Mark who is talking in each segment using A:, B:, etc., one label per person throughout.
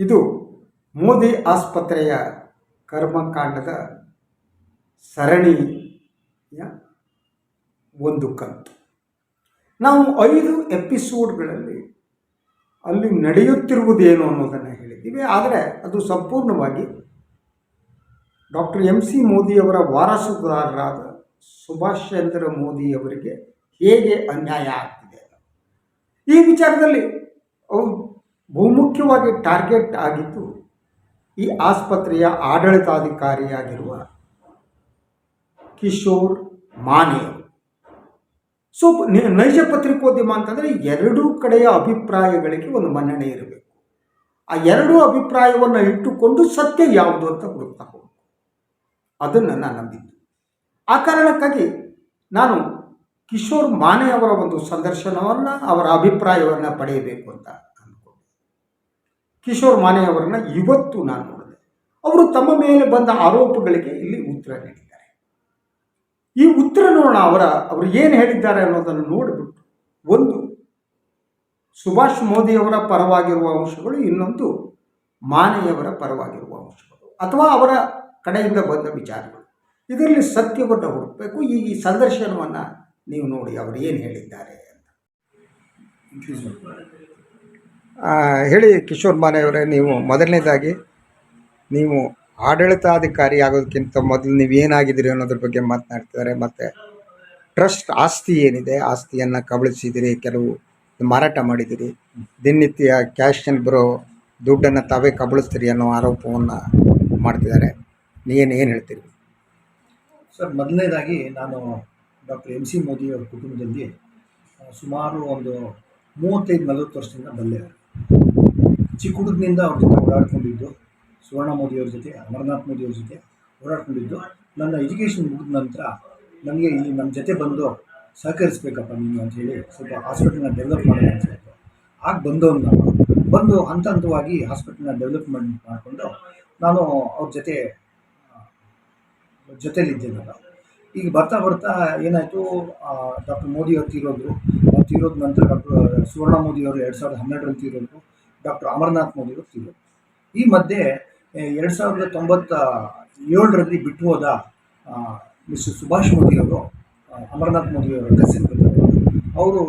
A: ಇದು ಮೋದಿ ಆಸ್ಪತ್ರೆಯ ಕರ್ಮಕಾಂಡದ ಸರಣಿಯ ಒಂದು ಕಂತು. ನಾವು ಐದು ಎಪಿಸೋಡ್ಗಳಲ್ಲಿ ಅಲ್ಲಿ ನಡೆಯುತ್ತಿರುವುದೇನು ಅನ್ನೋದನ್ನು ಹೇಳಿದ್ದೀವಿ. ಆದರೆ ಅದು ಸಂಪೂರ್ಣವಾಗಿ ಡಾಕ್ಟರ್ ಎಂ ಸಿ ಮೋದಿಯವರ ವಾರಸುದಾರರಾದ ಸುಭಾಷ್ ಚಂದ್ರ ಮೋದಿಯವರಿಗೆ ಹೇಗೆ ಅನ್ಯಾಯ ಆಗ್ತಿದೆ ಈ ವಿಚಾರದಲ್ಲಿ ಬಹುಮುಖ್ಯವಾಗಿ ಟಾರ್ಗೆಟ್ ಆಗಿದ್ದು ಈ ಆಸ್ಪತ್ರೆಯ ಆಡಳಿತಾಧಿಕಾರಿಯಾಗಿರುವ ಕಿಶೋರ್ ಮಾನೆ ಸೊ ನೈಜ ಪತ್ರಿಕೋದ್ಯಮ ಅಂತಂದರೆ ಎರಡೂ ಕಡೆಯ ಅಭಿಪ್ರಾಯಗಳಿಗೆ ಒಂದು ಮನ್ನಣೆ ಇರಬೇಕು. ಆ ಎರಡೂ ಅಭಿಪ್ರಾಯವನ್ನು ಇಟ್ಟುಕೊಂಡು ಸತ್ಯ ಯಾವುದು ಅಂತ ಹುಡುಕ್ತಾ ಹೋಗಬೇಕು. ಅದನ್ನು ನಾನು ನಂಬಿದ್ದು. ಆ ಕಾರಣಕ್ಕಾಗಿ ನಾನು ಕಿಶೋರ್ ಮಾನೆ ಅವರ ಒಂದು ಸಂದರ್ಶನವನ್ನು, ಅವರ ಅಭಿಪ್ರಾಯವನ್ನು ಪಡೆಯಬೇಕು ಅಂತ ಕಿಶೋರ್ ಮಾನೆ ಅವರನ್ನು ಇವತ್ತು ನಾನು ನೋಡಿದೆ. ಅವರು ತಮ್ಮ ಮೇಲೆ ಬಂದ ಆರೋಪಗಳಿಗೆ ಇಲ್ಲಿ ಉತ್ತರ ನೀಡಿದ್ದಾರೆ. ಈ ಉತ್ತರ ನೋಡೋಣ ಅವರ, ಅವರು ಏನು ಹೇಳಿದ್ದಾರೆ ಅನ್ನೋದನ್ನು ನೋಡಿಬಿಟ್ಟು ಒಂದು, ಸುಭಾಷ್ ಮೋದಿಯವರ ಪರವಾಗಿರುವ ಅಂಶಗಳು, ಇನ್ನೊಂದು ಮಾನೆಯವರ ಪರವಾಗಿರುವ ಅಂಶಗಳು, ಅಥವಾ ಅವರ ಕಡೆಯಿಂದ ಬಂದ ವಿಚಾರಗಳು. ಇದರಲ್ಲಿ ಸತ್ಯವನ್ನು ಹುಡುಕಬೇಕು. ಈ ಈ ಸಂದರ್ಶನವನ್ನು ನೀವು ನೋಡಿ ಅವರು ಏನು ಹೇಳಿದ್ದಾರೆ ಅಂತ. ಹೇಳಿ ಕಿಶೋರ್ ಮಾನೆಯವರೇ, ನೀವು ಮೊದಲನೇದಾಗಿ ನೀವು ಆಡಳಿತಾಧಿಕಾರಿ ಆಗೋದಕ್ಕಿಂತ ಮೊದಲು ನೀವು ಏನಾಗಿದ್ದೀರಿ ಅನ್ನೋದ್ರ ಬಗ್ಗೆ ಮಾತನಾಡ್ತಿದ್ದಾರೆ. ಮತ್ತು ಟ್ರಸ್ಟ್ ಆಸ್ತಿ ಏನಿದೆ, ಆಸ್ತಿಯನ್ನು ಕಬಳಿಸಿದಿರಿ, ಕೆಲವು ಮಾರಾಟ ಮಾಡಿದ್ದೀರಿ ದಿನನಿತ್ಯ ಕ್ಯಾಶಲ್ಲಿ ಬರೋ ದುಡ್ಡನ್ನು ತಾವೇ ಕಬಳಿಸ್ತೀರಿ ಅನ್ನೋ ಆರೋಪವನ್ನು ಮಾಡ್ತಿದ್ದಾರೆ. ನೀನು ಏನು ಹೇಳ್ತೀರಿ?
B: ಸರ್, ಮೊದಲನೇದಾಗಿ ನಾನು ಡಾಕ್ಟರ್ ಎಂ ಸಿ ಮೋದಿಯವರ ಕುಟುಂಬದಲ್ಲಿ ಸುಮಾರು ಒಂದು ಮೂವತ್ತೈದು ನಲವತ್ತು ವರ್ಷದಿಂದ ಬಲ್ಲೆ ಚಿಕ್ಕ ಹುಡುಗನಿಂದ ಅವ್ರ ಜೊತೆ ಓಡಾಡ್ಕೊಂಡಿದ್ದು, ಸುವರ್ಣ ಮೋದಿಯವ್ರ ಜೊತೆ, ಅಮರನಾಥ್ ಮೋದಿಯವ್ರ ಜೊತೆ ಓಡಾಡ್ಕೊಂಡಿದ್ದು. ನನ್ನ ಎಜುಕೇಷನ್ ಮುಗಿದ ನಂತರ ನನಗೆ ಇಲ್ಲಿ ನಮ್ಮ ಜೊತೆ ಬಂದು ಸಹಕರಿಸ್ಬೇಕಪ್ಪ ನೀನು ಅಂತ ಹೇಳಿ ಸ್ವಲ್ಪ ಹಾಸ್ಪಿಟಲ್ನ ಡೆವಲಪ್ ಮಾಡೋಣ ಅಂತ ಹೇಳಿದ್ರು ಆಗ ಬಂದವನು ಬಂದು ಹಂತ ಹಂತವಾಗಿ ಹಾಸ್ಪಿಟಲ್ನ ಡೆವಲಪ್ಮೆಂಟ್ ಮಾಡಿಕೊಂಡು ನಾನು ಅವ್ರ ಜೊತೆ, ಜೊತೆಲಿದ್ದೆ ನಾನು ಈಗ ಬರ್ತಾ ಬರ್ತಾ ಏನಾಯಿತು ಡಾಕ್ಟರ್ ಮೋದಿ ಅವರು ತೀರೋದ್ರು ತೀರೋದ ನಂತರ ಡಾಕ್ಟರ್ ಸುವರ್ಣ ಮೋದಿ ಅವರು ಎರಡು ಸಾವಿರದ ಹನ್ನೆರಡರಲ್ಲಿ ತೀರೋದು, ಡಾಕ್ಟರ್ ಅಮರನಾಥ್ ಮೋದಿ ಅವರು ತೀರೋದು. ಈ ಮಧ್ಯೆ ಎರಡು ಸಾವಿರದ ತೊಂಬತ್ತ ಏಳರಲ್ಲಿ ಬಿಟ್ಟು ಹೋದ ಮಿಸ್ಟರ್ ಸುಭಾಷ್ ಮೋದಿ ಅವರು ಅಮರನಾಥ್ ಮೋದಿ ಅವರ ಕಸಿನ್ ಅವರು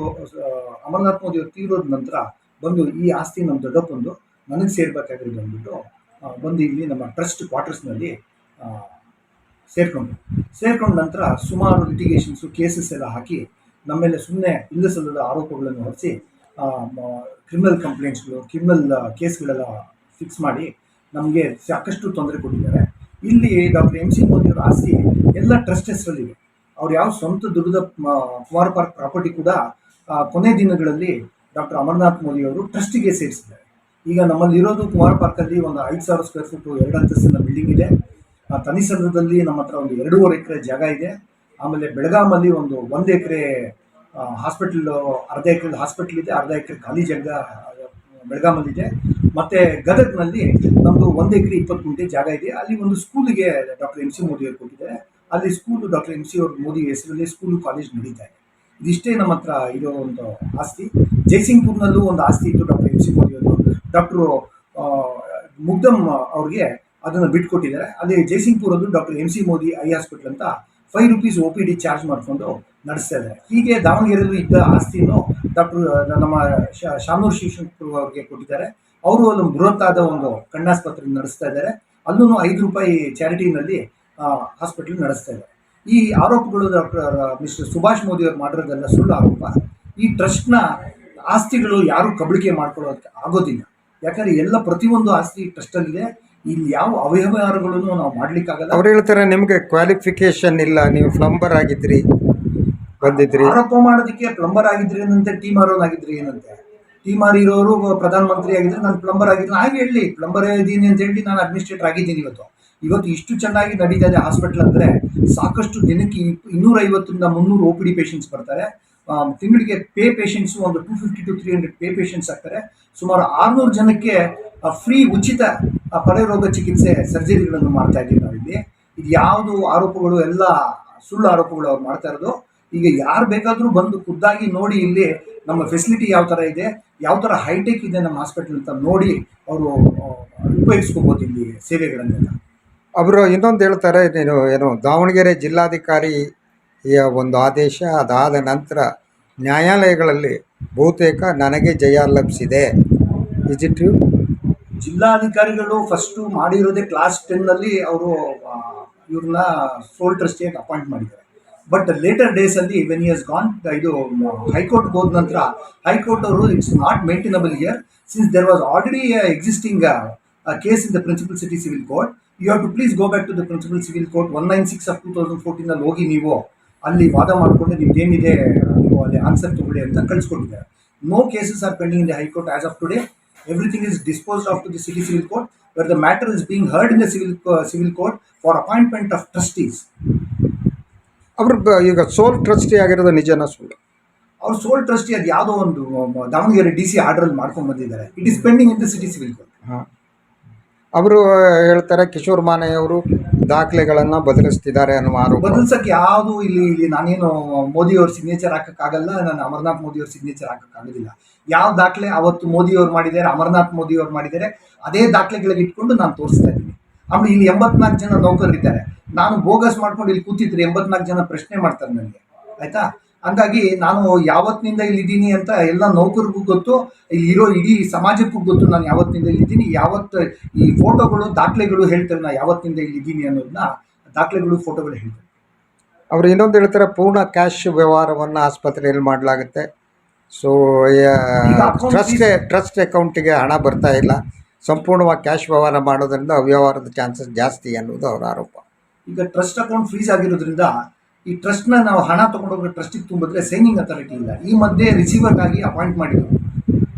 B: ಅಮರನಾಥ್ ಮೋದಿ ಅವರು ತೀರೋದ ನಂತರ ಬಂದು ಈ ಆಸ್ತಿ ನಮ್ಮ ದೊಡ್ಡಪ್ಪಂದು ನನಗೆ ಸೇರ್ಬೇಕಾಗಿರೋದು ಅಂದ್ಬಿಟ್ಟು ಬಂದು ಇಲ್ಲಿ ನಮ್ಮ ಟ್ರಸ್ಟ್ ಕ್ವಾರ್ಟರ್ಸ್ನಲ್ಲಿ ಸೇರ್ಕೊಂಡು ಸೇರ್ಕೊಂಡ ನಂತರ ಸುಮಾರು ಲಿಟಿಗೇಷನ್ಸು ಕೇಸಸ್ ಎಲ್ಲ ಹಾಕಿ ನಮ್ಮ ಮೇಲೆ ಸುಮ್ಮನೆ ಇಲ್ಲ ಸಲ್ಲದ ಆರೋಪಗಳನ್ನು ಹೊರಿಸಿ ಕ್ರಿಮಿನಲ್ ಕಂಪ್ಲೇಂಟ್ಸ್ಗಳು ಕ್ರಿಮಿನಲ್ ಕೇಸ್ಗಳೆಲ್ಲ ಫಿಕ್ಸ್ ಮಾಡಿ ನಮಗೆ ಸಾಕಷ್ಟು ತೊಂದರೆ ಕೊಟ್ಟಿದ್ದಾರೆ. ಇಲ್ಲಿ ಡಾಕ್ಟರ್ ಎಂ ಸಿ ಮೋದಿ ಅವರ ಆಸ್ತಿ ಎಲ್ಲ ಟ್ರಸ್ಟ್ ಹೆಸರಲ್ಲಿದೆ. ಅವ್ರು ಯಾವ ಸ್ವಂತ ದುಡ್ಡದ ಕುಮಾರ್ ಪಾರ್ಕ್ ಪ್ರಾಪರ್ಟಿ ಕೂಡ ಕೊನೆ ದಿನಗಳಲ್ಲಿ ಡಾಕ್ಟರ್ ಅಮರನಾಥ್ ಮೋದಿ ಅವರು ಟ್ರಸ್ಟಿಗೆ ಸೇರಿಸಿದ್ದಾರೆ. ಈಗ ನಮ್ಮಲ್ಲಿ ಇರೋದು ಕುಮಾರ್ ಪಾರ್ಕಲ್ಲಿ ಒಂದು ಐದು ಸಾವಿರ ಸ್ಕ್ವೇರ್ ಫೀಟ್ ಎರಡು ಅಂತಸ್ತಿನ ಬಿಲ್ಡಿಂಗ್ ಇದೆ. ತನಿ ತನಿಸಂದ್ರದಲ್ಲಿ ನಮ್ಮ ಹತ್ರ ಒಂದು ಎರಡೂವರೆ ಎಕರೆ ಜಾಗ ಇದೆ. ಆಮೇಲೆ ಬೆಳಗಾಮಲ್ಲಿ ಒಂದು ಒಂದು ಎಕರೆ ಹಾಸ್ಪಿಟಲ್ ಅರ್ಧ ಎಕರೆ ಹಾಸ್ಪಿಟಲ್ ಇದೆ, ಅರ್ಧ ಎಕರೆ ಖಾಲಿ ಜಾಗ ಬೆಳಗಾಮಲ್ಲಿ ಇದೆ. ಮತ್ತು ಗದಗ್ನಲ್ಲಿ ನಮ್ಮದು ಒಂದು ಎಕರೆ ಇಪ್ಪತ್ತು ಗುಂಟೆ ಜಾಗ ಇದೆ. ಅಲ್ಲಿ ಒಂದು ಸ್ಕೂಲಿಗೆ ಡಾಕ್ಟರ್ ಎಂ ಸಿ ಮೋದಿ ಅವರು ಕೊಟ್ಟಿದ್ದಾರೆ. ಅಲ್ಲಿ ಸ್ಕೂಲು ಡಾಕ್ಟರ್ ಎಂ ಸಿ ಅವ್ರ ಮೋದಿ ಹೆಸರಲ್ಲಿ ಸ್ಕೂಲು ಕಾಲೇಜ್ ನಡೀತಾ ಇದೆ. ಇದಿಷ್ಟೇ ನಮ್ಮ ಹತ್ರ ಇರೋ ಒಂದು ಆಸ್ತಿ. ಜೈಸಿಂಗ್ಪುರ್ನಲ್ಲೂ ಒಂದು ಆಸ್ತಿ ಇತ್ತು ಡಾಕ್ಟರ್ ಎಂ ಸಿ ಮೋದಿ ಅವರು ಡಾಕ್ಟ್ರು ಮುಗ್ಧಮ್ ಅವ್ರಿಗೆ ಅದನ್ನು ಬಿಟ್ಕೊಟ್ಟಿದ್ದಾರೆ. ಅದೇ ಜೈಸಿಂಗ್ಪುರಲ್ಲೂ doctor M C Modi eye hospital ಅಂತ five rupees O P D charge ಮಾಡಿಕೊಂಡು ನಡೆಸ್ತಾ ಇದ್ದಾರೆ. ಹೀಗೆ ದಾವಣಗೆರೆಯಲ್ಲೂ ಇದ್ದ ಆಸ್ತಿಯನ್ನು ಡಾಕ್ಟರ್ ನಮ್ಮ ಶಾಮೂರ್ ಶಿವಶಂಕರ್ ಅವ್ರಿಗೆ ಕೊಟ್ಟಿದ್ದಾರೆ. ಅವರು ಒಂದು ಆದ ಒಂದು ಕಣ್ಣಾಸ್ಪತ್ರೆ ನಡೆಸ್ತಾ ಇದ್ದಾರೆ. ಅಲ್ಲೂ ಐದು ರೂಪಾಯಿ ಚಾರಿಟಿನಲ್ಲಿ ಹಾಸ್ಪಿಟಲ್ ನಡೆಸ್ತಾ ಇದ್ದಾರೆ. ಈ ಆರೋಪಗಳು ಡಾಕ್ಟರ್ ಮಿಸ್ಟರ್ ಸುಭಾಷ್ ಮೋದಿ ಅವರು ಮಾಡಿರೋದೆಲ್ಲ ಸುಳ್ಳು ಆರೋಪ. ಈ ಟ್ರಸ್ಟ್ನ ಆಸ್ತಿಗಳು ಯಾರು ಕಬಳಿಕೆ ಮಾಡ್ಕೊಳ್ಳೋದಕ್ಕೆ ಆಗೋದಿಲ್ಲ. ಯಾಕಂದ್ರೆ ಎಲ್ಲ ಪ್ರತಿಯೊಂದು ಆಸ್ತಿ ಟ್ರಸ್ಟಲ್ಲಿದೆ ಇಲ್ಲಿ ಯಾವ ಅವ್ಯವಹಾರಗಳನ್ನು ನಾವು ಮಾಡ್ಲಿಕ್ಕಾಗಲ್ಲ?
A: ಅವ್ರು ಹೇಳ್ತಾರೆ ನಿಮಗೆ ಕ್ವಾಲಿಫಿಕೇಶನ್ ಇಲ್ಲ ನೀವು ಪ್ಲಂಬರ್ ಆಗಿದ್ರಿ ಬಂದಿದ್ರಿ.
B: ಆರೋಪ ಮಾಡೋದಕ್ಕೆ ಪ್ಲಂಬರ್ ಆಗಿದ್ರಿ ಏನಂತೆ ಟೀ ಆಗಿದ್ರಿ ಏನಂತೆ? ಟೀ ಮಾರಿರೋರು ಪ್ರಧಾನ ಮಂತ್ರಿ ಆಗಿದ್ರೆ ನಾನು ಪ್ಲಂಬರ್ ಆಗಿದ್ರೆ ಹಾಗೆ ಹೇಳಿ ಪ್ಲಂಬರ್ ಇದ್ದೀನಿ ಅಂತ ಹೇಳಿ ನಾನು ಅಡ್ಮಿನಿಸ್ಟ್ರೇಟರ್ ಆಗಿದ್ದೀನಿ ಇವತ್ತು. ಇವತ್ತು ಇಷ್ಟು ಚೆನ್ನಾಗಿ ನಡೀತಾ ಇದೆ ಹಾಸ್ಪಿಟ್ಲ್ ಅಂದರೆ ಸಾಕಷ್ಟು ದಿನಕ್ಕೆ ಇನ್ನೂರೈವತ್ತರಿಂದ ಮುನ್ನೂರು ಒ ಪಿ ಡಿ ಪೇಷಂಟ್ಸ್ ಬರ್ತಾರೆ. ತಿಂಗಳಿಗೆ ಪೇ ಪೇಷೆಂಟ್ಸ್ ಒಂದು two fifty to three hundred pay patients ಆಗ್ತಾರೆ. ಸುಮಾರು ಆರುನೂರು ಜನಕ್ಕೆ ಫ್ರೀ ಉಚಿತ ಪಡೆರೋಗ ಚಿಕಿತ್ಸೆ ಸರ್ಜರಿಗಳನ್ನು ಮಾಡ್ತಾ ಇದ್ದೀವಿ ನಾವಿಲ್ಲಿ. ಇದು ಯಾವುದು ಆರೋಪಗಳು, ಎಲ್ಲ ಸುಳ್ಳು ಆರೋಪಗಳು ಅವ್ರು ಮಾಡ್ತಾ ಇರೋದು. ಈಗ ಯಾರು ಬೇಕಾದರೂ ಬಂದು ಖುದ್ದಾಗಿ ನೋಡಿ ಇಲ್ಲಿ ನಮ್ಮ ಫೆಸಿಲಿಟಿ ಯಾವ ಥರ ಇದೆ, ಯಾವ ಥರ ಹೈಟೆಕ್ ಇದೆ ನಮ್ಮ ಹಾಸ್ಪಿಟಲ್ ಅಂತ ನೋಡಿ ಅವರು ಉಪಯೋಗಿಸ್ಕೋಬೋದು ಇಲ್ಲಿ ಸೇವೆಗಳನ್ನೆಲ್ಲ
A: ಅವರು ಇನ್ನೊಂದು ಹೇಳ್ತಾರೆ ಏನು ದಾವಣಗೆರೆ ಜಿಲ್ಲಾಧಿಕಾರಿಯ ಒಂದು ಆದೇಶ ಅದಾದ ನಂತರ ನ್ಯಾಯಾಲಯಗಳಲ್ಲಿ ಬಹುತೇಕ ನನಗೆ ಜಯ ಲಭಿಸಿದೆ. ಇಸ್ ಇಟ್ ಯು
B: ಜಿಲ್ಲಾಧಿಕಾರಿಗಳು ಫಸ್ಟು ಮಾಡಿರೋದೇ ಕ್ಲಾಸ್ ಟೆನ್ನಲ್ಲಿ ಅವರು ಇವ್ರನ್ನ ಸೋಲ್ ಟ್ರಸ್ಟಿಯಾಗಿ ಅಪಾಯಿಂಟ್ ಮಾಡಿದ್ದಾರೆ. ಬಟ್ ಲೇಟರ್ ಡೇಸಲ್ಲಿ ವೆನ್ ಇಯರ್ಸ್ ಗಾನ್ ಇದು ಹೈಕೋರ್ಟ್ಗೆ ಹೋದ ನಂತರ ಹೈಕೋರ್ಟ್ ಅವರು it's not maintainable year since there was already existing case in the principal city civil court you have to please go back to the principal civil court one nine six of two thousand ಫೋರ್ಟೀನಲ್ಲಿ ಹೋಗಿ ನೀವು ಅಲ್ಲಿ ವಾದ ಮಾಡಿಕೊಂಡು ನೀವು ಅಲ್ಲಿ answer ತಗೊಳ್ಳಿ ಅಂತ ಕಳಿಸ್ಕೊಟ್ಟಿದ್ದಾರೆ no cases are pending in the high court as of today everything is dispose of to the city civil court where the matter is being heard in the civil civil court for appointment of trustees
A: ಅವ್ರ ಈಗ ಸೋಲ್ trustee ಆಗಿರೋದು ನಿಜನ ಸುಳ್ಳು
B: ಅವ್ರು ಸೋಲ್ trustee ಅದು ಯಾವುದೋ ಒಂದು Davanagere D C ಆರ್ಡ್ರಲ್ಲಿ ಮಾಡ್ಕೊಂಡು ಬಂದಿದ್ದಾರೆ. It is pending in the city civil court
A: ಹಾಂ. ಅವರು ಹೇಳ್ತಾರೆ ಕಿಶೋರ್ ಮಾನೆಯವರು ದಾಖಲೆಗಳನ್ನು ಬದಲಿಸ್ತಿದ್ದಾರೆ ಅನ್ನುವ ಆರೋಪ.
B: ಬದಲಿಸಕ್ಕೆ ಯಾವುದು ಇಲ್ಲಿ ಇಲ್ಲಿ ನಾನೇನು ಮೋದಿಯವ್ರ ಸಿಗ್ನೇಚರ್ ಹಾಕಕ್ಕಾಗಲ್ಲ, ನಾನು ಅಮರ್ನಾಥ್ ಮೋದಿಯವ್ರ ಸಿಗ್ನೇಚರ್ ಹಾಕಕ್ಕಾಗೋದಿಲ್ಲ. ಯಾವ ದಾಖಲೆ ಅವತ್ತು ಮೋದಿಯವ್ರು ಮಾಡಿದ್ದಾರೆ, ಅಮರ್ನಾಥ್ ಮೋದಿಯವ್ರು ಮಾಡಿದ್ದಾರೆ, ಅದೇ ದಾಖಲೆಗಳಿಗೆ ಇಟ್ಕೊಂಡು ನಾನು ತೋರಿಸ್ತಾ ಇದ್ದೀನಿ. ಆಮೇಲೆ ಇಲ್ಲಿ ಎಂಬತ್ನಾಲ್ಕು ಜನ ನೌಕರರಿದ್ದಾರೆ. ನಾನು ಬೋಗಸ್ ಮಾಡ್ಕೊಂಡು ಇಲ್ಲಿ ಕೂತಿದ್ರೆ ಎಂಬತ್ನಾಲ್ಕು ಜನ ಪ್ರಶ್ನೆ ಮಾಡ್ತಾರೆ ನನಗೆ. ಆಯ್ತಾ? ಹಂಗಾಗಿ ನಾನು ಯಾವತ್ತಿನಿಂದ ಇಲ್ಲಿದ್ದೀನಿ ಅಂತ ಎಲ್ಲ ನೌಕರಿಗೂ ಗೊತ್ತು ಇಲ್ಲಿರೋ ಇಡೀ ಸಮಾಜಕ್ಕೂ ಗೊತ್ತು ನಾನು ಯಾವತ್ತಿನಿಂದ ಇಲ್ಲಿದ್ದೀನಿ. ಯಾವತ್ತು ಈ ಫೋಟೋಗಳು ದಾಖಲೆಗಳು ಹೇಳ್ತಾರೆ ನಾನು ಯಾವತ್ತಿನಿಂದ ಇಲ್ಲಿದ್ದೀನಿ ಅನ್ನೋದನ್ನ ದಾಖಲೆಗಳು ಫೋಟೋಗಳು ಹೇಳ್ತಾರೆ
A: ಅವರು ಇನ್ನೊಂದು ಹೇಳ್ತಾರೆ ಪೂರ್ಣ ಕ್ಯಾಶ್ ವ್ಯವಹಾರವನ್ನು ಆಸ್ಪತ್ರೆಯಲ್ಲಿ ಮಾಡಲಾಗುತ್ತೆ. ಸೊ ಟ್ರಸ್ಟ್ ಟ್ರಸ್ಟ್ ಅಕೌಂಟಿಗೆ ಹಣ ಬರ್ತಾ ಇಲ್ಲ. ಸಂಪೂರ್ಣವಾಗಿ ಕ್ಯಾಶ್ ವ್ಯವಹಾರ ಮಾಡೋದರಿಂದ ಅವ್ಯವಹಾರದ ಚಾನ್ಸಸ್ ಜಾಸ್ತಿ ಅನ್ನೋದು ಅವರ ಆರೋಪ.
B: ಈಗ ಟ್ರಸ್ಟ್ ಅಕೌಂಟ್ ಫ್ರೀಸ್ ಆಗಿರೋದ್ರಿಂದ ಈ ಟ್ರಸ್ಟ್ನ ನಾವು ಹಣ ತೊಗೊಂಡೋಗಿ ಟ್ರಸ್ಟಿಗೆ ತುಂಬಿದ್ರೆ ಸೈನಿಂಗ್ ಅಥಾರಿಟಿ ಇಲ್ಲ. ಈ ಮಧ್ಯೆ ರಿಸೀವರ್ಗಾಗಿ ಅಪಾಯಿಂಟ್ ಮಾಡಿದ್ರು.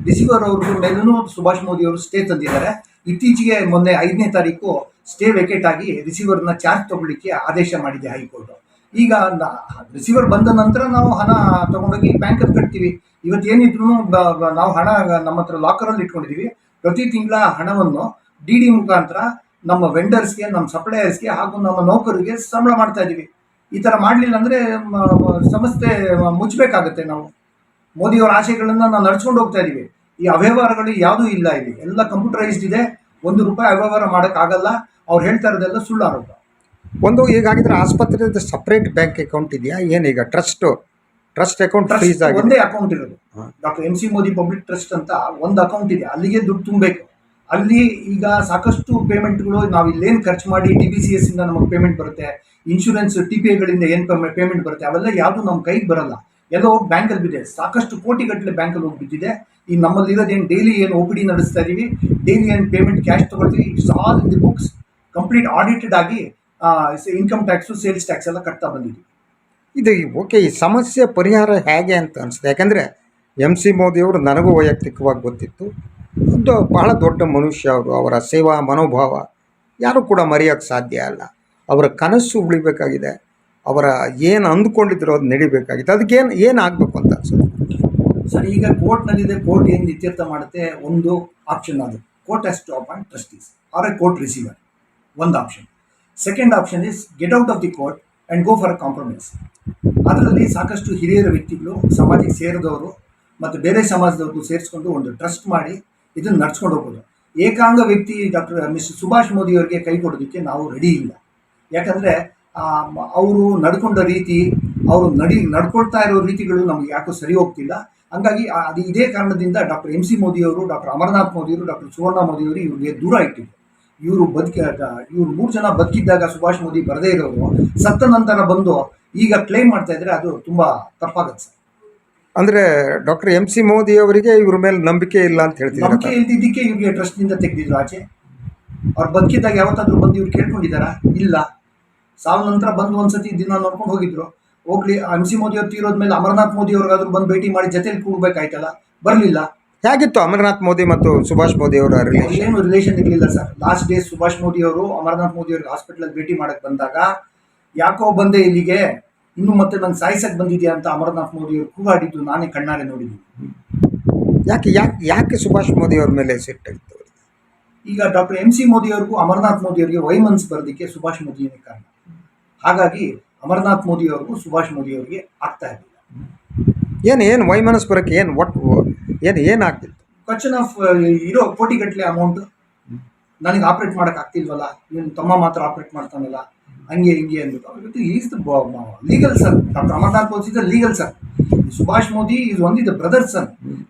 B: ರಿಸೀವರ್ ಅವ್ರ ಮೇಲೂ ಸುಭಾಷ್ ಮೋದಿ ಅವರು ಸ್ಟೇ ತಂದಿದ್ದಾರೆ. ಇತ್ತೀಚೆಗೆ ಮೊನ್ನೆ ಐದನೇ ತಾರೀಕು ಸ್ಟೇ ವೆಕೇಟ್ ಆಗಿ ರಿಸೀವರ್ನ ಚಾರ್ಜ್ ತಗೊಳ್ಳಿಕ್ಕೆ ಆದೇಶ ಮಾಡಿದೆ ಹೈಕೋರ್ಟ್. ಈಗ ರಿಸೀವರ್ ಬಂದ ನಂತರ ನಾವು ಹಣ ತಗೊಂಡೋಗಿ ಬ್ಯಾಂಕಲ್ಲಿ ಕಟ್ತೀವಿ. ಇವತ್ತು ಏನಿದ್ರು ನಾವು ಹಣ ನಮ್ಮ ಹತ್ರ ಲಾಕರಲ್ಲಿ ಇಟ್ಕೊಂಡಿದ್ದೀವಿ ಪ್ರತಿ ತಿಂಗಳ ಹಣವನ್ನು ಡಿ ಡಿ ಮುಖಾಂತರ ನಮ್ಮ ವೆಂಡರ್ಸ್ಗೆ ನಮ್ಮ ಸಪ್ಲೈಯರ್ಸ್ಗೆ ಹಾಗೂ ನಮ್ಮ ನೌಕರಿಗೆ ಸಂಬಳ ಮಾಡ್ತಾ ಇದ್ದೀವಿ ಈ ಥರ ಮಾಡಲಿಲ್ಲ ಅಂದರೆ ಸಂಸ್ಥೆ ಮುಚ್ಚಬೇಕಾಗತ್ತೆ ನಾವು. ಮೋದಿಯವರ ಆಶಯಗಳನ್ನು ನಾವು ನಡ್ಸ್ಕೊಂಡು ಹೋಗ್ತಾ ಇದ್ದೀವಿ ಈ ಅವ್ಯವಹಾರಗಳು ಯಾವುದೂ ಇಲ್ಲ ಇಲ್ಲಿ. ಎಲ್ಲ ಕಂಪ್ಯೂಟರೈಸ್ಡ್ ಇದೆ. ಒಂದು ರೂಪಾಯಿ ಅವ್ಯವಹಾರ ಮಾಡೋಕ್ಕಾಗಲ್ಲ. ಅವ್ರು ಹೇಳ್ತಾ ಇರೋದೆಲ್ಲ ಸುಳ್ಳು ಆರೋಪ.
A: ಒಂದು ಈಗಾಗಿದ್ರೆ ಆಸ್ಪತ್ರೆದ ಸಪ್ರೇಟ್ ಬ್ಯಾಂಕ್ ಅಕೌಂಟ್ ಇದೆಯಾ? ಏನೀಗ ಟ್ರಸ್ಟ್ ಟ್ರಸ್ಟ್ ಅಕೌಂಟ್
B: ಒಂದೇ ಅಕೌಂಟ್ ಇರೋದು. Doctor M C Modi public trust ಅಂತ ಒಂದು ಅಕೌಂಟ್ ಇದೆ. ಅಲ್ಲಿಗೆ ದುಡ್ಡು ತುಂಬಬೇಕು. ಅಲ್ಲಿ ಈಗ ಸಾಕಷ್ಟು ಪೇಮೆಂಟ್ಗಳು ನಾವು ಇಲ್ಲೇನು ಖರ್ಚು ಮಾಡಿ ಟಿ ಬಿ ಸಿ ಎಸ್ ಇಂದ ನಮಗೆ ಪೇಮೆಂಟ್ ಬರುತ್ತೆ. ಇನ್ಶೂರೆನ್ಸ್ ಟಿ ಪಿ ಐಗಳಿಂದ ಏನು ಪೇಮೆಂಟ್ ಬರುತ್ತೆ, ಅವೆಲ್ಲ ಯಾವುದು ನಮ್ಮ ಕೈಗೆ ಬರಲ್ಲ. ಎಲ್ಲೋ ಬ್ಯಾಂಕಲ್ಲಿ ಬಿದ್ದಿದೆ ಸಾಕಷ್ಟು ಕೋಟಿಗಟ್ಟಲೆ ಬ್ಯಾಂಕಲ್ಲಿ ಹೋಗಿ ಬಿದ್ದಿದೆ ಈ ನಮ್ಮಲ್ಲಿರೋದೇನು ಡೈಲಿ ಏನು ಒ ಪಿ ಡಿ ನಡೆಸ್ತಾ ಇದ್ದೀವಿ ಡೈಲಿ ಏನು ಪೇಮೆಂಟ್ ಕ್ಯಾಶ್ ತೊಗೊಳ್ತೀವಿ it's all in the books complete audited ಆಗಿ ಇನ್ಕಮ್ ಟ್ಯಾಕ್ಸು ಸೇಲ್ಸ್ ಟ್ಯಾಕ್ಸ್ ಎಲ್ಲ ಕಟ್ತಾ ಬಂದಿದ್ದೀವಿ
A: ಇದು ಓಕೆ, ಈ ಸಮಸ್ಯೆ ಪರಿಹಾರ ಹೇಗೆ ಅಂತ ಅನಿಸುತ್ತೆ? ಯಾಕಂದರೆ ಎಂ ಸಿ ಮೋದಿಯವರು ನನಗೂ ವೈಯಕ್ತಿಕವಾಗಿ ಗೊತ್ತಿತ್ತು. ಬಹಳ ದೊಡ್ಡ ಮನುಷ್ಯ ಅವರು, ಅವರ ಸೇವಾ ಮನೋಭಾವ ಯಾರೂ ಕೂಡ ಮರೆಯೋಕ್ಕೆ ಸಾಧ್ಯ ಅಲ್ಲ. ಅವರ ಕನಸು ಉಳಿಬೇಕಾಗಿದೆ, ಅವರ ಏನು ಅಂದ್ಕೊಂಡಿದ್ರು ಅದು ನಡಿಬೇಕಾಗಿದೆ ಅದಕ್ಕೇನು ಏನು ಆಗಬೇಕು ಅಂತ ಅನ್ಸುತ್ತೆ
B: ಸರ್, ಈಗ ಕೋರ್ಟ್ನಲ್ಲಿದೆ, ಕೋರ್ಟ್ ಏನು ಇತ್ಯರ್ಥ ಮಾಡುತ್ತೆ? ಒಂದು ಆಪ್ಷನ್ ಅದು. Court has to appoint trustees or a court receiver ಒಂದು option. Second option is get out of the court and go for a compromise ಅದರಲ್ಲಿ ಸಾಕಷ್ಟು ಹಿರಿಯರ ವ್ಯಕ್ತಿಗಳು, ಸಮಾಜಕ್ಕೆ ಸೇರಿದವರು ಮತ್ತು ಬೇರೆ ಸಮಾಜದವ್ರಿಗೂ ಸೇರಿಸ್ಕೊಂಡು ಒಂದು ಟ್ರಸ್ಟ್ ಮಾಡಿ ಇದನ್ನು ನಡ್ಸ್ಕೊಂಡು ಹೋಗೋದು. ಏಕಾಂಗ ವ್ಯಕ್ತಿ ಡಾಕ್ಟರ್ ಮಿಸ್ ಸುಭಾಷ್ ಮೋದಿ ಅವರಿಗೆ ಕೈ ಕೊಡೋದಕ್ಕೆ ನಾವು ರೆಡಿ ಇಲ್ಲ. ಯಾಕಂದರೆ ಅವರು ನಡ್ಕೊಂಡ ರೀತಿ ಅವರು ನಡಿ ನಡ್ಕೊಳ್ತಾ ಇರೋ ರೀತಿಗಳು ನಮಗೆ ಯಾಕೋ ಸರಿ ಹೋಗ್ತಿಲ್ಲ. ಹಂಗಾಗಿ ಅದು ಇದೇ ಕಾರಣದಿಂದ ಡಾಕ್ಟರ್ ಎಂ ಸಿ ಮೋದಿಯವರು ಡಾಕ್ಟರ್ ಅಮರನಾಥ್ ಮೋದಿಯವರು ಡಾಕ್ಟರ್ ಸುವರ್ಣ ಮೋದಿಯವರು ಇವ್ರಿಗೆ ದೂರ ಇಟ್ಟಿದ್ರು. ಇವರು ಬದುಕಿ ಇವ್ರು ಮೂರು ಜನ ಬದುಕಿದ್ದಾಗ ಸುಭಾಷ್ ಮೋದಿ ಬರದೇ ಇರೋರು ಸತ್ತ ನಂತರ ಬಂದು ಈಗ ಕ್ಲೈಮ್ ಮಾಡ್ತಾ ಇದ್ರೆ ಅದು ತುಂಬ ತಪ್ಪಾಗತ್ತೆ ಸರ್.
A: ಅಂದರೆ ಡಾಕ್ಟರ್ ಎಂ ಸಿ ಮೋದಿ ಅವರಿಗೆ ಇವ್ರ ಮೇಲೆ ನಂಬಿಕೆ ಇಲ್ಲ ಅಂತ
B: ನಂಬಿಕೆ
A: ಹೇಳ್ತಿದ್ದಾರೆ
B: ಇಲ್ದಿದ್ದಕ್ಕೆ ಇವ್ರಿಗೆ ಟ್ರಸ್ಟ್ನಿಂದ ತೆಗೆದಿದ್ರು ಆಚೆ. ಅವ್ರು ಬದುಕಿದ್ದಾಗ ಯಾವತ್ತಾದ್ರೂ ಬಂದು ಇವ್ರು ಕೇಳ್ಕೊಂಡಿದ್ದಾರಾ? ಇಲ್ಲ. ಸಾವ ನಂತರ ಬಂದು ಒಂದ್ಸತಿ ದಿನ ನೋಡ್ಕೊಂಡು ಹೋಗಿದ್ರು. ಹೋಗ್ಲಿ ಎಂ ಸಿ ಮೋದಿ ಅವ್ರು ತೀರೋದ್ಮೇಲೆ ಅಮರನಾಥ್ ಮೋದಿ ಅವ್ರಿಗಾದ್ರೂ ಬಂದು ಭೇಟಿ ಮಾಡಿ ಜೊತೆಲಿ ಕೂಡ್ಬೇಕಾಯ್ತಲ್ಲ? ಬರಲಿಲ್ಲ.
A: ಹೇಗಿತ್ತು ಅಮರನಾಥ್ ಮೋದಿ ಮತ್ತು ಸುಭಾಷ್ ಮೋದಿ ಅವರ
B: ಏನು ರಿಲೇಷನ್ ಇರಲಿಲ್ಲ sir. Last day Subhash Modi ಅವರು ಅಮರನಾಥ್ ಮೋದಿ ಅವ್ರಿಗೆ ಹಾಸ್ಪಿಟಲ್ ಭೇಟಿ ಮಾಡಕ್ಕೆ ಬಂದಾಗ ಯಾಕೋ ಬಂದೆ ಇಲ್ಲಿಗೆ ಇನ್ನು ಮತ್ತೆ ನಂಗೆ ಸಾಯಿಸಕ್ಕೆ ಬಂದಿದ್ಯಾ ಅಂತ ಅಮರನಾಥ್ ಮೋದಿ ಅವರು ಕೂಗಾಡಿದ್ದು ನಾನೇ ಕಣ್ಣಾರೆ ನೋಡಿದ್ದೀನಿ.
A: ಯಾಕೆ ಯಾಕೆ ಯಾಕೆ ಸುಭಾಷ್ ಮೋದಿ ಅವ್ರ ಮೇಲೆ ಸಿಟ್ಟಾಗಿತ್ತು ಆಗಿತ್ತು
B: ಈಗ ಡಾಕ್ಟರ್ ಎಂ ಸಿ ಮೋದಿ ಅವ್ರಿಗೂ ಅಮರನಾಥ್ ಮೋದಿ ಅವರಿಗೆ ವೈಮನ್ಸ್ ಬರೋದಕ್ಕೆ ಸುಭಾಷ್ ಮೋದಿಯೇ ಕಾರಣ. ಹಾಗಾಗಿ ಅಮರನಾಥ್ ಮೋದಿ ಅವ್ರಿಗೂ ಸುಭಾಷ್ ಮೋದಿ ಅವರಿಗೆ ಆಗ್ತಾ ಇರಲಿಲ್ಲ
A: ಏನು ಏನು ವೈಮನಸ್ ಬರೋಕ್ಕೆ ಏನು ಒಟ್ಟು ಏನು ಏನಾಗ್ತಿತ್ತು
B: ಕ್ವಶನ್ ಆಫ್ ಇರೋ ಕೋಟಿಗಟ್ಟಲೆ ಅಮೌಂಟ್ ನನಗೆ ಆಪ್ರೇಟ್ ಮಾಡೋಕೆ ಆಗ್ತಿಲ್ವಲ್ಲ? ಇವನು ತಮ್ಮ ಮಾತ್ರ ಆಪ್ರೇಟ್ ಮಾಡ್ತಾನಲ್ಲ? ಹಂಗೆ ಹಿಂಗೆ ಅಂದ್ಬಿಟ್ಟು. Is the legal sir doctor Amarnath Modi the legal sir Subhash Modi is one the brother son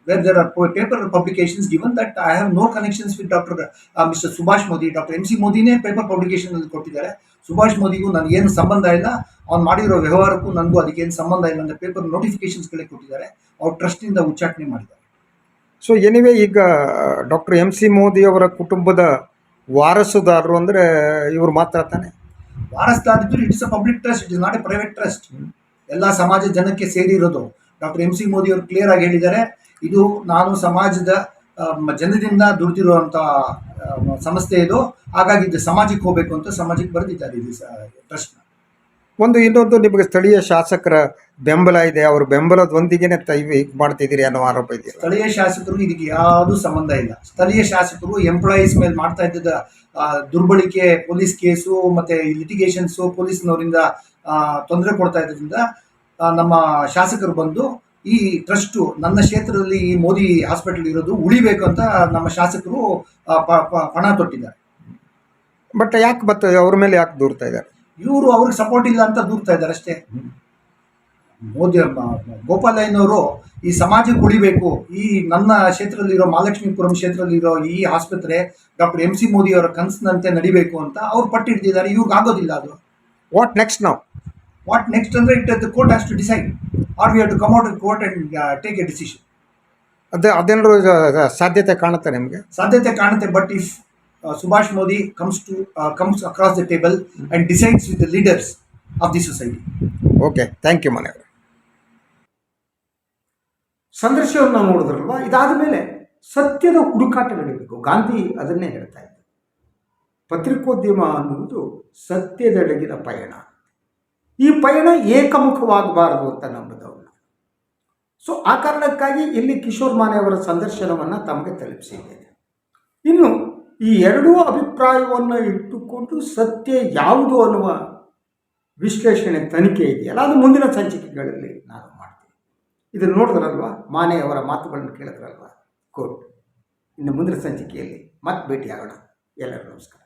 B: where there are paper publications given that I have no connections with doctor mister Subhash Modi. Doctor M C ಮೋದಿನೇ paper publication ಅಲ್ಲಿ ಕೊಟ್ಟಿದ್ದಾರೆ. ಸುಭಾಷ್ ಮೋದಿಗೂ ನನಗೇನು ಸಂಬಂಧ ಇಲ್ಲ. ಅವ್ನು ಮಾಡಿರೋ ವ್ಯವಹಾರಕ್ಕೂ ನನಗೂ ಅದಕ್ಕೇನು ಸಂಬಂಧ ಇಲ್ಲ ಅಂತ ಪೇಪರ್ ನೋಟಿಫಿಕೇಶನ್ಸ್ಗಳೇ ಕೊಟ್ಟಿದ್ದಾರೆ. ಅವ್ರು ಟ್ರಸ್ಟಿಂದ ಉಚ್ಚಾಟನೆ ಮಾಡಿದ್ದಾರೆ.
A: ಸೊ ಎನಿವೆ ಈಗ ಡಾಕ್ಟರ್ ಎಂ ಸಿ ಮೋದಿ ಅವರ ಕುಟುಂಬದ ವಾರಸುದಾರರು ಅಂದರೆ ಇವರು ಮಾತ್ರ ತಾನೆ?
B: ವಾರಸ್ದಾರಿದ್ರು it's a public trust it is not a private trust. ಎಲ್ಲ ಸಮಾಜ ಜನಕ್ಕೆ ಸೇರಿರೋದು. ಡಾಕ್ಟರ್ ಎಂ ಸಿ ಮೋದಿ ಅವರು ಕ್ಲಿಯರ್ ಆಗಿ ಹೇಳಿದ್ದಾರೆ. ಇದು ನಾನು ಸಮಾಜದ ಜನರಿಂದ ದುಡ್ದಿರುವಂಥ ಸಂಸ್ಥೆ ಇದು. ಹಾಗಾಗಿ ಇದು ಸಮಾಜಕ್ಕೆ ಹೋಗಬೇಕು ಅಂತ ಸಮಾಜಕ್ಕೆ ಬರೆದಿದ್ದಾರೆ ಇದು ಪ್ರಶ್ನೆ.
A: ಒಂದು ಇನ್ನೊಂದು ನಿಮಗೆ ಸ್ಥಳೀಯ ಶಾಸಕರ ಬೆಂಬಲ ಇದೆ. ಅವರು ಬೆಂಬಲದೊಂದಿಗೆ ತೈವಿ ಮಾಡ್ತಿದ್ದೀರಿ ಅನ್ನೋ ಆರೋಪ ಇದೆ
B: ಸ್ಥಳೀಯ ಶಾಸಕರು ಇದಕ್ಕೆ ಯಾವುದೂ ಸಂಬಂಧ ಇಲ್ಲ. ಸ್ಥಳೀಯ ಶಾಸಕರು ಎಂಪ್ಲಾಯೀಸ್ ಮೇಲೆ ಮಾಡ್ತಾ ಇದ್ದ ದುರ್ಬಳಕೆ ಪೊಲೀಸ್ ಕೇಸು ಮತ್ತೆ ಲಿಟಿಗೇಷನ್ಸು ಪೊಲೀಸ್ನವರಿಂದ ತೊಂದರೆ ಕೊಡ್ತಾ ಇದ್ದರಿಂದ ನಮ್ಮ ಶಾಸಕರು ಬಂದು ಈ ಟ್ರಸ್ಟು ನನ್ನ ಕ್ಷೇತ್ರದಲ್ಲಿ ಈ ಮೋದಿ ಹಾಸ್ಪಿಟಲ್ ಇರೋದು ಉಳಿಬೇಕು ಅಂತ ನಮ್ಮ ಶಾಸಕರು ಪಣ ತೊಟ್ಟಿದ್ದಾರೆ.
A: ಬಟ್ ಯಾಕೆ ಮತ್ತೆ ಅವ್ರ ಮೇಲೆ ಯಾಕೆ ದೂರ್ತಾ ಇದ್ದಾರೆ?
B: ಇವರು ಅವ್ರಿಗೆ ಸಪೋರ್ಟ್ ಇಲ್ಲ ಅಂತ ದೂರ್ತಾ ಇದ್ದಾರೆ ಅಷ್ಟೇ. ಮೋದಿ ಗೋಪಾಲಯ್ಯನವರು ಈ ಸಮಾಜಕ್ಕೆ ಉಳಿಬೇಕು ಈ ನನ್ನ ಕ್ಷೇತ್ರದಲ್ಲಿರೋ ಮಹಾಲಕ್ಷ್ಮೀಪುರಂ ಕ್ಷೇತ್ರದಲ್ಲಿರೋ ಈ ಆಸ್ಪತ್ರೆ ಡಾಕ್ಟರ್ ಎಂ ಸಿ ಮೋದಿ ಅವರ ಕನಸಿನಂತೆ ನಡಿಬೇಕು ಅಂತ ಅವ್ರು ಪಟ್ಟಿಡ್ತಿದ್ದಾರೆ ಇವ್ರಿಗೆ ಆಗೋದಿಲ್ಲ ಅದು.
A: ವಾಟ್ ನೆಕ್ಸ್ಟ್ ನಾವು
B: ವಾಟ್ ನೆಕ್ಸ್ಟ್ ಅಂದ್ರೆ it court has to decide or we have to come out court and take a decision
A: ಅದೇ ಅದೇನಾದ್ರು ಸಾಧ್ಯತೆ ಕಾಣುತ್ತೆ ನಿಮಗೆ?
B: ಸಾಧ್ಯತೆ ಕಾಣುತ್ತೆ but if Subhash Modi comes to comes across the table and decides with the leaders of the society
A: okay thank you ಮನೆಯವರು ಸಂದರ್ಶನವನ್ನು ನೋಡಿದ್ರಲ್ವ? ಇದಾದ ಮೇಲೆ ಸತ್ಯದ ಹುಡುಕಾಟ ನಡೀಬೇಕು ಗಾಂಧಿ ಅದನ್ನೇ ಹೇಳ್ತಾ ಇದ್ದರು ಪತ್ರಿಕೋದ್ಯಮ ಅನ್ನುವುದು ಸತ್ಯದೆಡೆಗಿನ ಪಯಣ. ಈ ಪಯಣ ಏಕಮುಖವಾಗಬಾರದು ಅಂತ ನಂಬಿದವನು. ಸೊ ಆ ಕಾರಣಕ್ಕಾಗಿ ಇಲ್ಲಿ ಕಿಶೋರ್ ಮಾನೆಯವರ ಸಂದರ್ಶನವನ್ನು ತಮಗೆ ತಲುಪಿಸಿದ್ದೇನೆ. ಇನ್ನು ಈ ಎರಡೂ ಅಭಿಪ್ರಾಯವನ್ನು ಇಟ್ಟುಕೊಂಡು ಸತ್ಯ ಯಾವುದು ಅನ್ನುವ ವಿಶ್ಲೇಷಣೆ ತನಿಖೆ ಇದೆಯಲ್ಲ, ಅದು ಮುಂದಿನ ಸಂಚಿಕೆಗಳಲ್ಲಿ ನಾನು ಮಾಡ್ತೀನಿ. ಇದನ್ನು ನೋಡಿದ್ರಲ್ವ? ಮಾನೆಯವರ ಮಾತುಗಳನ್ನು ಕೇಳಿದ್ರಲ್ವಾ? ಕೋರ್ಟ್ ಇನ್ನು ಮುಂದಿನ ಸಂಚಿಕೆಯಲ್ಲಿ ಮತ್ತೆ ಭೇಟಿಯಾಗೋಣ. ಎಲ್ಲರಿಗೂ ನಮಸ್ಕಾರ.